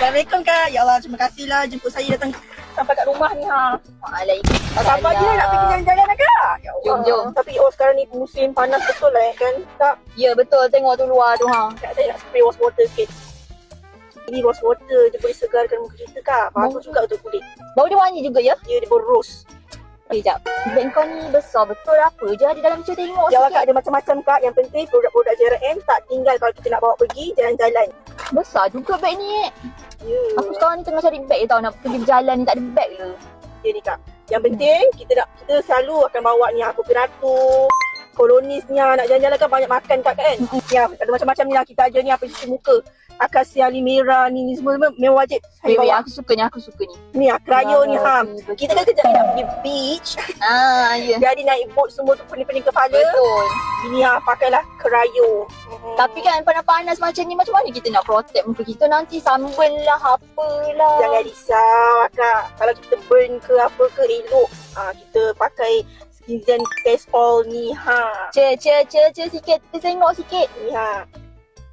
Assalamualaikum Kak. Ya Allah, terima kasihlah jemput saya datang sampai kat rumah ni ha. Waalaikumsalam. Tak sabar lah nak pergi jalan-jalan lah Kak. Ya Allah. Jom, jom. Tapi oh sekarang ni musim panas betul lah eh, kan. Kak, Ya betul tengok tu luar tu ha. Kak saya nak spray rose water sikit. Ini rose water je boleh segarkan muka kita Kak. Bagus juga untuk kulit. Bau dia wangi juga ya. Dia dia berrose. Eh jap. Beg kau ni besar betul apa je ada dalam cuba tengok Ya Allah Kak, sikit. ada macam-macam Kak. Yang penting produk-produk JRM tak tinggal kalau kita nak bawa pergi jalan-jalan. Besar juga beg ni. Ya. Aku sekarang ni tengah cari beg tau nak pergi berjalan ni tak ada beg ke. Dia ni Kak. Yang penting kita nak kita selalu akan bawa ni apa pirato, kolonisnya nak jalan-jalan kan banyak makan Kak kan. Ya, ada macam-macam ni lah kita aja ni apa cuci muka. Akasia limera ni, ni semua memang wajib saya bawa. aku suka ni, aku suka ni. Ni ah, krayo ni ha. Kita kan ni nak pergi beach. Ah, ya. Jadi naik boat semua tu pening-pening kepala. Betul. Ini ha, pakailah krayo. Hmm. Tapi kan panas-panas macam ni macam mana kita nak protect muka kita nanti sunburn lah apalah. Jangan risau Kak. Kalau kita burn ke apa ke elok. Ha, kita pakai Skinzen Test All ni ha. Ce, ce, ce, ce sikit. Kita tengok sikit. Ni ha.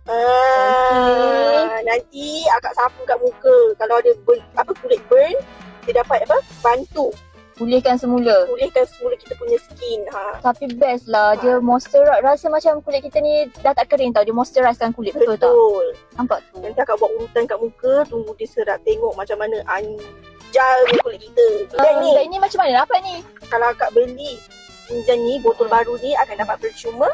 Ah, nanti akak sapu kat muka. Kalau ada burn, apa kulit burn, dia dapat apa? Bantu Pulihkan semula. pulihkan semula kita punya skin. Ha. Tapi best lah. Dia moisturize. Rasa macam kulit kita ni dah tak kering tau. Dia moisturizekan kulit. Betul, tak? Betul. Nampak tu. Nanti akak buat urutan kat muka, tunggu dia serap tengok macam mana anjal kulit kita. Dan Uh, ni, bag ni macam mana dapat ni? kalau akak beli Injan ni, botol baru ni akan dapat percuma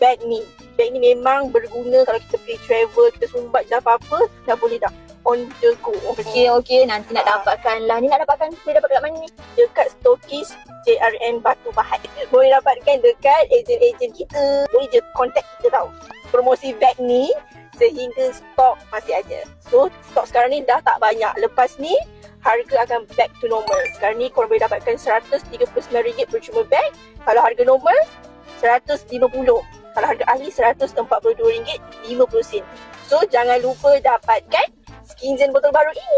bag ni. Bag ni memang berguna kalau kita pergi travel, kita sumbat je apa-apa, dah boleh dah on the go. Okey, okey. Nanti nak dapatkan lah. Ni nak dapatkan. Boleh dapat kat mana ni? dekat stokis JRM Batu Pahat. Boleh dapatkan dekat ejen-ejen kita. Boleh je contact kita tau. Promosi bag ni sehingga stok masih ada. So, stok sekarang ni dah tak banyak. Lepas ni, harga akan back to normal. Sekarang ni korang boleh dapatkan RM139 percuma bag. Kalau harga normal, RM150. Kalau harga ahli RM142.50 sen. So, jangan lupa dapatkan Skinzen botol baru ini.